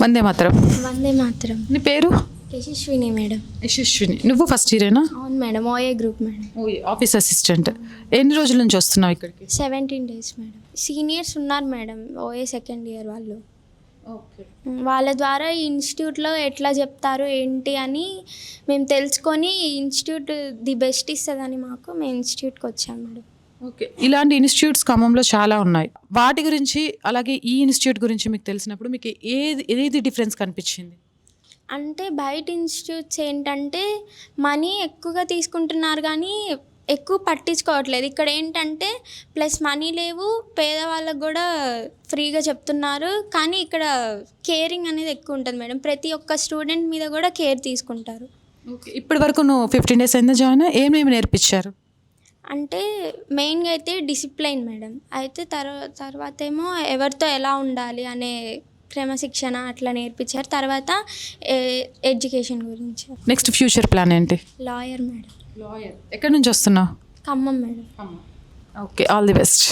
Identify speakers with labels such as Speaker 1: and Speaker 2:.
Speaker 1: వందే మాత్రం.
Speaker 2: వందే మాత్రం.
Speaker 1: నీ పేరు?
Speaker 2: యశస్విని మేడం.
Speaker 1: యశస్విని. నువ్వు ఫస్ట్ ఇయరేనా
Speaker 2: అవును madam O A group madam.
Speaker 1: Office assistant ఎన్ని రోజుల నుంచి వస్తున్నావు ఇక్కడికి?
Speaker 2: Seventeen days madam. సీనియర్స్ ఉన్నారు madam O A second year వాళ్ళు. వాళ్ళ ద్వారా ఈ ఇన్స్టిట్యూట్లో ఎట్లా చెప్తారు ఏంటి అని మేము తెలుసుకొని ఈ ఇన్స్టిట్యూట్ ది బెస్ట్ ఇస్తుందని మాకు మేము ఇన్స్టిట్యూట్కి వచ్చాం మేడం.
Speaker 1: ఓకే. ఇలాంటి ఇన్స్టిట్యూట్స్ ఖమ్మంలో చాలా ఉన్నాయి. వాటి గురించి అలాగే ఈ ఇన్స్టిట్యూట్ గురించి మీకు తెలిసినప్పుడు మీకు ఏది ఏది డిఫరెన్స్ కనిపించింది?
Speaker 2: అంటే బయట ఇన్స్టిట్యూట్స్ ఏంటంటే మనీ ఎక్కువగా తీసుకుంటున్నారు కానీ ఎక్కువ పట్టించుకోవట్లేదు. ఇక్కడ ఏంటంటే ప్లస్ మనీ లేవు పేదవాళ్ళకు కూడా ఫ్రీగా చెప్తున్నారు. కానీ ఇక్కడ కేరింగ్ అనేది ఎక్కువ ఉంటుంది మేడం. ప్రతి ఒక్క స్టూడెంట్ మీద కూడా కేర్ తీసుకుంటారు.
Speaker 1: ఓకే. ఇప్పటి వరకు నువ్వు ఫిఫ్టీన్ డేస్ అయిందా జాయిన్ ఏమేమి నేర్పించారు?
Speaker 2: అంటే మెయిన్గా అయితే డిసిప్లైన్ మేడం. అయితే తర్వా తర్వాత ఏమో ఎవరితో ఎలా ఉండాలి అనే క్రమశిక్షణ అట్లా నేర్పించారు. తర్వాత ఎడ్యుకేషన్ గురించి.
Speaker 1: నెక్స్ట్ ఫ్యూచర్ ప్లాన్ ఏంటి?
Speaker 2: Lawyer madam.
Speaker 1: లాయర్. ఎక్కడి నుంచి వస్తున్నావు?
Speaker 2: Khammam madam.
Speaker 1: Okay all the best.